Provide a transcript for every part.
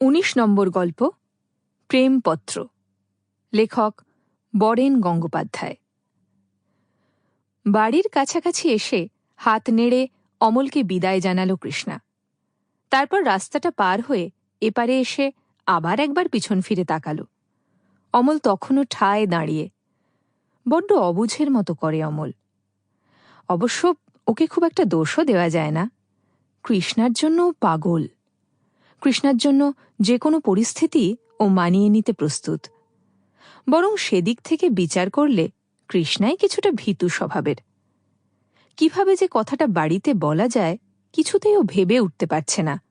উনিশ নম্বর গল্প, প্রেমপত্র, লেখক বরেন গঙ্গোপাধ্যায়। বাড়ির কাছাকাছি এসে হাত নেড়ে অমলকে বিদায় জানালো কৃষ্ণা। তারপর রাস্তাটা পার হয়ে এপারে এসে আবার একবার পিছন ফিরে তাকালো। অমল তখনও ঠায় দাঁড়িয়ে, বড্ড অবুঝের মতো করে অমল। অবশ্য ওকে খুব একটা দোষও দেওয়া যায় না। কৃষ্ণার জন্য পাগল। কৃষ্ণার জন্য যে কোনো পরিস্থিতি ও মানিয়ে নিতে প্রস্তুত। বরং সেদিক থেকে বিচার করলে কৃষ্ণাই কিছুটা ভীতু স্বভাবের। কীভাবে যে কথাটা বাড়িতে বলা যায় কিছুতেই ও ভেবে উঠতে পারছে না।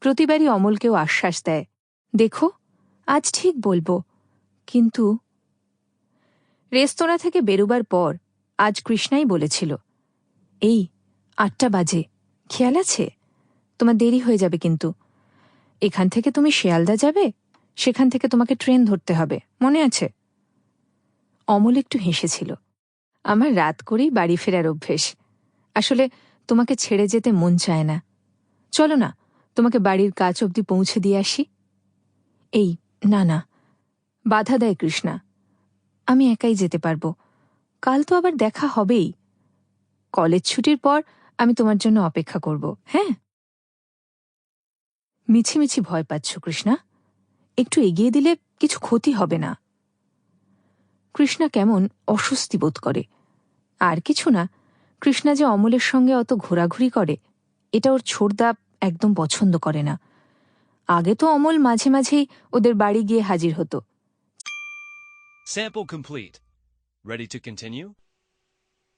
প্রতিবারই অমলকেও আশ্বাস দেয়, দেখো, আজ ঠিক বলব, কিন্তু রেস্তোরাঁ থেকে বেরোবার পর আজ কৃষ্ণাই বলেছিল, এই, আটটা বাজে, খেয়াল আছে? তোমার দেরি হয়ে যাবে কিন্তু। এখান থেকে তুমি শিয়ালদা যাবে? সেখান থেকে তোমাকে ট্রেন ধরতে হবে। মনে আছে? অমল একটু হেসেছিল। আমার রাত করেই বাড়ি ফেরার অভ্যেস। আসলে তোমাকে ছেড়ে যেতে মন চায় না। চলো না, তোমাকে বাড়ির কাজ অবধি পৌঁছে দিয়ে আসি। এই, না না, বাধা দেয় কৃষ্ণা। আমি একাই যেতে পারব। কাল তো আবার দেখা হবেই। কলেজ ছুটির পর আমি তোমার জন্য অপেক্ষা করব হ্যাঁ? মিছিমিছি ভয় পাচ্ছ, কৃষ্ণা। একটু এগিয়ে দিলে কিছু ক্ষতি হবে না। কৃষ্ণা কেমন অস্বস্তি বোধ করে। আর কিছু না, কৃষ্ণা যে অমলের সঙ্গে অত ঘোরাঘুরি করে, এটা ওর ছোড়দা একদম পছন্দ করে না। আগে তো অমল মাঝে মাঝেই ওদের বাড়ি গিয়ে হাজির হতো। Sample complete. Ready to continue?